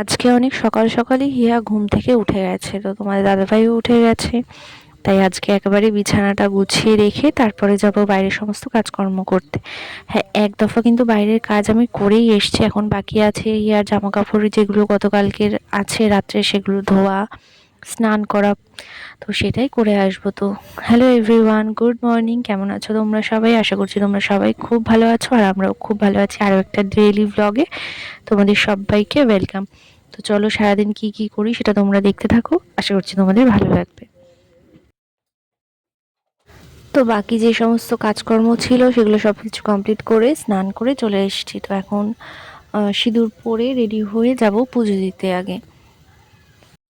আজকে অনেক সকাল সকালই হিয়া ঘুম থেকে উঠে গেছে, তো তোমাদের দাদাভাইও উঠে গেছে। তাই আজকে একেবারে বিছানাটা গুছিয়ে রেখে তারপরে যাব বাইরের সমস্ত কাজকর্ম করতে। হ্যাঁ এক দফা কিন্তু বাইরের কাজ আমি করেই এসছি, এখন বাকি আছে হিয়ার জামা কাপড় যেগুলো গতকালকের আছে, রাত্রে সেগুলো ধোয়া স্নান করা, তো সেটাই করে আসব। তো হ্যালো এভরিওয়ান গুড মর্নিং কেমন আছো তোমরা সবাই? আশা করছি তোমরা সবাই খুব ভালো আছো আর আমরাও খুব ভালো আছি আরও একটা ডেইলি ব্লগে তোমাদের সবাইকে ওয়েলকাম তো চলো সারাদিন কি কি করি সেটা তোমরা দেখতে থাকো। আশা করছি তোমাদের ভালো লাগবে। তো বাকি যে সমস্ত কাজকর্ম ছিল সেগুলো সব কিছু কমপ্লিট করে, স্নান করে চলে এসেছি। তো এখন সিঁদুর পরে রেডি হয়ে যাব পুজো দিতে আগে।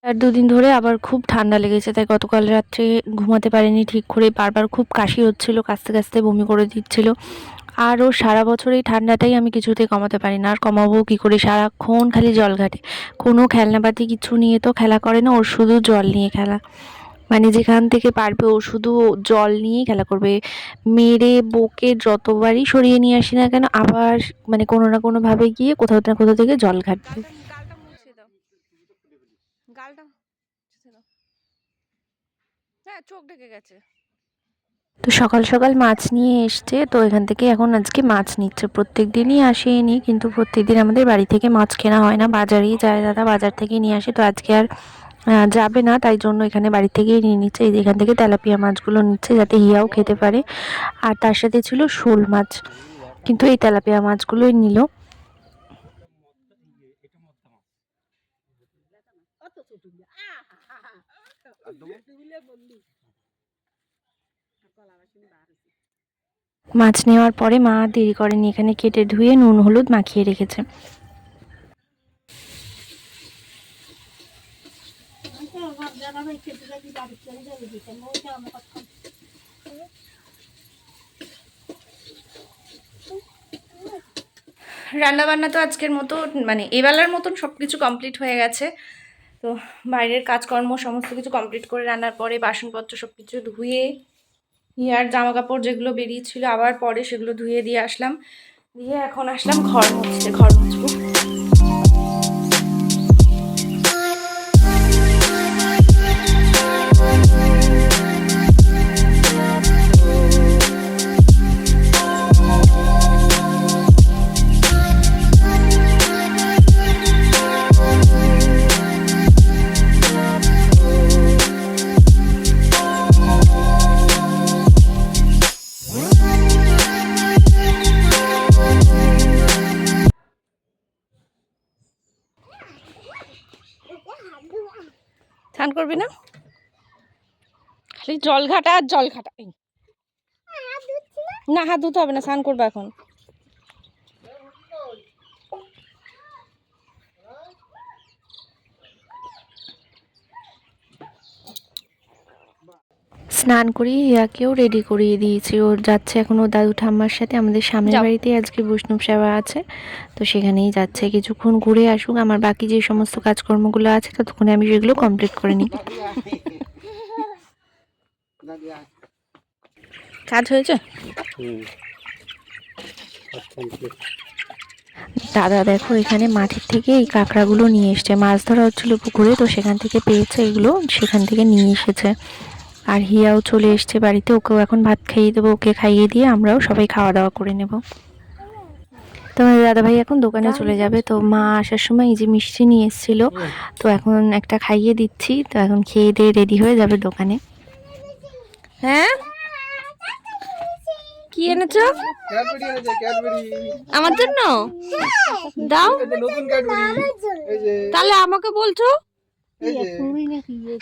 আর দুদিন ধরে আবার খুব ঠান্ডা লেগেছে, তাই গতকাল রাত্রে ঘুমাতে পারিনি ঠিক করে। বারবার খুব কাশি হচ্ছিল, কাশতে কাশতে বমি করে দিচ্ছিল। আরও সারা বছর এই ঠান্ডাটাই আমি কিছুতেই কমাতে পারি না আর কমাবো কী করে? সারাক্ষণ খালি জল ঘাটে। কোনো খেলনাপাতি কিছু নিয়ে তো খেলা করে না, ওর শুধু জল নিয়ে খেলা। মানে যেখান থেকে পারবে ও শুধু জল নিয়েই খেলা করবে। মেরে বকে যতবারই সরিয়ে নিয়ে আসি না কেন, আবার মানে কোনো না কোনোভাবে গিয়ে কোথাও না কোথাও থেকে জল ঘাটবে গালটা মুছে দাও গালটা মুছে দাও হ্যাঁ তো সকাল সকাল মাছ নিয়ে এসছে, তো এখান থেকে এখন আজকে মাছ নিচ্ছে। প্রত্যেক দিনই আসে নি কিন্তু প্রত্যেক দিন আমাদের বাড়ি থেকে মাছ কেনা হয় না। বাজারেই যায় দাদা, বাজার থেকেই নিয়ে আসে। তো আজকে আর যাবে না, তাই জন্য এখানে বাড়ি থেকেই নিয়ে নিচ্ছে। এই এখান থেকে তেলাপিয়া মাছগুলো নিচ্ছে, যাতে হিয়াও খেতে পারে। আর তার সাথে ছিল শোল মাছ। কিন্তু এই তেলাপিয়া মাছগুলোই নিল। মাছ নেওয়ার পরে মা দেরি করেনি, এখানে কেটে ধুয়ে নুন, হলুদ মাখিয়ে রেখেছে। রান্নাবান্না তো আজকের মতো মানে এবেলার মতন সব কিছু কমপ্লিট হয়ে গেছে। তো বাইরের কাজকর্ম, সমস্ত কিছু কমপ্লিট করে রান্নার পরে বাসনপত্র সব কিছু ধুয়ে, ইয়ার জামা কাপড় যেগুলো বেরিয়েছিল আবার পরে সেগুলো ধুয়ে দিয়ে আসলাম। দিয়ে এখন আসলাম ঘর মুছতে, ঘর মুছবো। স্নান করবি না? খালি জল ঘাটা আর জল ঘাটা না হাত ধুতে হবে না স্নান করব এখন। স্নান করিয়ে হিয়াকেও রেডি করিয়ে দিয়েছি। ওর যাচ্ছে এখন ও দাদু ঠাম্মার সাথে। আমাদের সামনের যাও। বাড়িতেই আজকে বৈষ্ণব সেবা আছে। তো সেখানেই যাচ্ছে। কিছুক্ষণ ঘুরে আসুক। আমার বাকি যে সমস্ত কাজকর্মগুলো আছে ততক্ষণে আমি সেগুলো কমপ্লিট করে নিই। কাজ হয়েছে? দাদা দেখো এখানে মাঠের থেকে এই কাঁকড়াগুলো নিয়ে এসছে। মাছ ধরা হচ্ছিল পুকুরে তো সেখান থেকে পেয়েছে এগুলো। সেখান থেকে নিয়ে এসেছে। আর হিয়াও চলে এসছে বাড়িতে ওকেও এখন ভাত খাইয়ে দেবো ওকে খাইয়ে দিয়ে আমরাও সবাই খাওয়া দাওয়া করে নেব। তোমাদের দাদাভাই এখন দোকানে চলে যাবে তো মা আসার সময় এই যে মিষ্টি নিয়ে এসেছিল তো এখন একটা খাইয়ে দিচ্ছি তো এখন খেয়ে দিয়ে রেডি হয়ে যাবে দোকানে। হ্যাঁ? কি এনেছো? আমার জন্য? দাও। তাহলে আমাকে বলছো? এই যে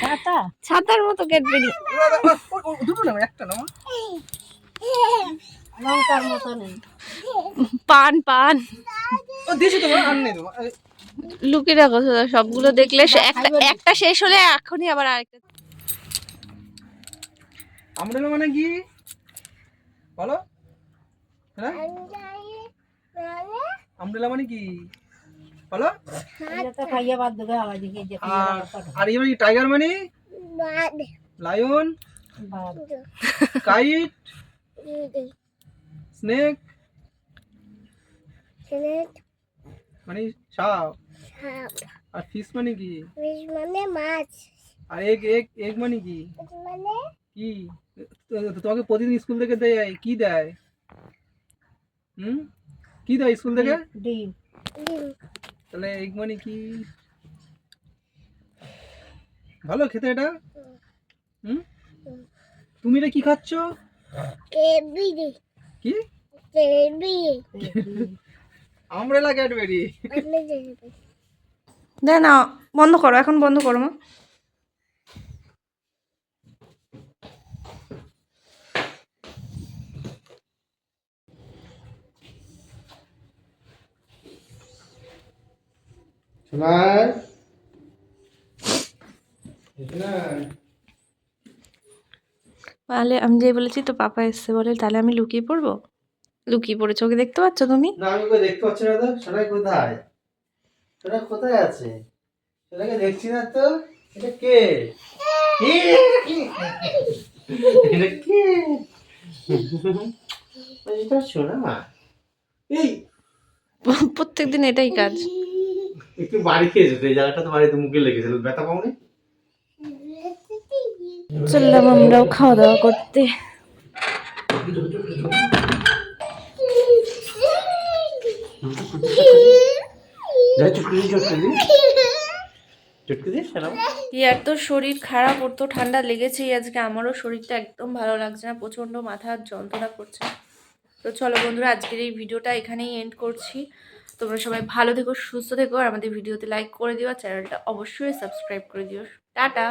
ছাতা। ছাতার মতো ক্যাডবেরি ওরা- ওরা- ও- ও- দুটো নাও একটা পান পান। ও আর নেই লুকিয়ে রাখো সবগুলো দেখলে একটা একটা শেষ হলে এখনই আবার আরেকটা। আমরেলা মানে কি? বলো। হ্যাঁ? আমরেলা মানে কি? বলো আর আর ইয়ে মানে কি টাইগার মানে লায়ন কাইট স্নেক মানে সাপ আর ফিশ মানে কি মানে মাছ আর এগ এগ এগ মানে কি মানে কি তো- তোমাকে প্রতিদিন স্কুল থেকে দেয় কি দেয় হুম কি দেয় স্কুল থেকে ডিম তাহলে এগ মানে কি? ভালো খেতে এটা? হুম? তুমি এটা কি খাচ্ছ? কেবিরি কি? কেবিরি আমরেলা ক্যাডবেরি। না না বন্ধ করো এখন বন্ধ করো মা। তাহলে আমি যে বলেছি তো পাপা এসছে বলে তাহলে আমি লুকিয়ে পড়ব? লুকিয়ে পড়েছো ওকে দেখতে পাচ্ছ তুমি? না আমি কই দেখতে পাচ্ছি না তো সোনাই কোথায়? কোথায় আছে? সোনাকে দেখছি না তো এটা কে? কে? এটা কে? এটা সোনা এই! প্রত্যেকদিন এটাই কাজ। একটু বাড়ি খেয়েছো তো এই জায়গাটা তো বাড়িতে মুখে লেগেছিল। ব্যথা পাওনি? চললাম আমরাও খাওয়া দাওয়া করতে। ইয়ার তো শরীর খারাপ ওর তো ঠান্ডা লেগেছেই আজকে। আমারও শরীরটা একদম ভালো লাগছে না প্রচণ্ড মাথার যন্ত্রণা করছে। তো চলো বন্ধুরা আজকের এই ভিডিওটা এখানেই এন্ড করছি। তোমরা সবাই ভালো থেকো, সুস্থ থেকো, আর আমাদের ভিডিওতে লাইক করে দিও চ্যানেলটা অবশ্যই সাবস্ক্রাইব করে দিও। টাটা!